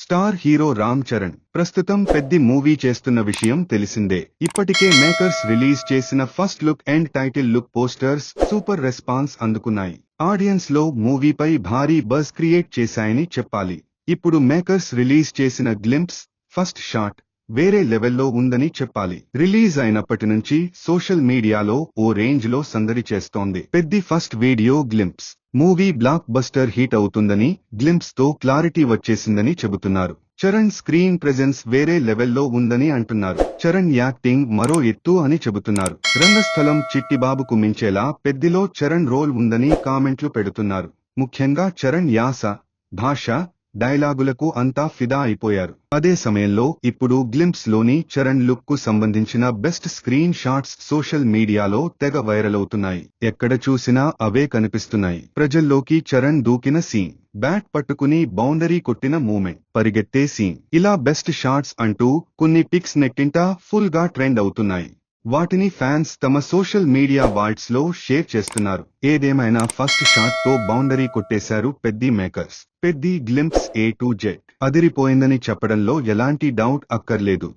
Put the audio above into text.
Star hero Ram Charan ప్రస్తుతం Peddi movie చేస్తున్న విషయం తెలిసిందే. ఇప్పటికే మేకర్స్ రిలీజ్ చేసిన first look and title look posters super response అందుకున్నాయి. ఆడియన్స్లో మూవీపై భారీ బజ్ క్రియేట్ చేశాయని చెప్పాలి. ఇప్పుడు మేకర్స్ రిలీజ్ చేసిన గ్లింప్స్ ఫస్ట్ షాట్ వేరే లెవెల్లో ఉందని చెప్పాలి. రిలీజ్ అయినప్పటి నుంచి సోషల్ మీడియాలో ఓ రేంజ్లో సందడి చేస్తోంది. Peddi first video glimpse. Movie blockbuster hit అవుతుందని గ్లింప్స్తో క్లారిటీ వచ్చేసిందని చెబుతున్నారు. చరణ్ స్క్రీన్ ప్రెజెన్స్ వేరే లెవెల్లో ఉందని అంటున్నారు. చరణ్ యాక్టింగ్ మరో ఎత్తు అని చెబుతున్నారు. రంగస్థలం చిట్టిబాబుకు మించేలా పెద్దిలో చరణ్ రోల్ ఉందని కామెంట్లు పెడుతున్నారు. ముఖ్యంగా చరణ్ యాస భాష డైలాగులకు అంతా ఫిదా అయిపోయారు. అదే సమయంలో ఇప్పుడు గ్లింప్స్లోని చరణ్ లుక్కు సంబంధించిన బెస్ట్ స్క్రీన్ షాట్స్ సోషల్ మీడియాలో తెగ వైరల్ అవుతున్నాయి. ఎక్కడ చూసినా అవే కనిపిస్తున్నాయి. ప్రజల్లోకి చరణ్ దూకిన సీన్. బ్యాట్ పట్టుకుని బౌండరీ కొట్టిన మూమెంట్. పరిగెత్తే సీన్. ఇలా బెస్ట్ షాట్స్ అంటూ కొన్ని పిక్స్ నెట్టింటా ఫుల్గా ట్రెండ్ అవుతున్నాయి. వాటిని ఫ్యాన్స్ తమ సోషల్ మీడియా వాల్ట్స్లో షేర్ చేస్తున్నారు. ఏదేమైనా ఫస్ట్ షాట్తో బౌండరీ కొట్టేశారు Peddi makers. Peddi glimpse A to Z అదిరిపోయిందని చెప్పడంలో ఎలాంటి డౌట్ అక్కర్లేదు.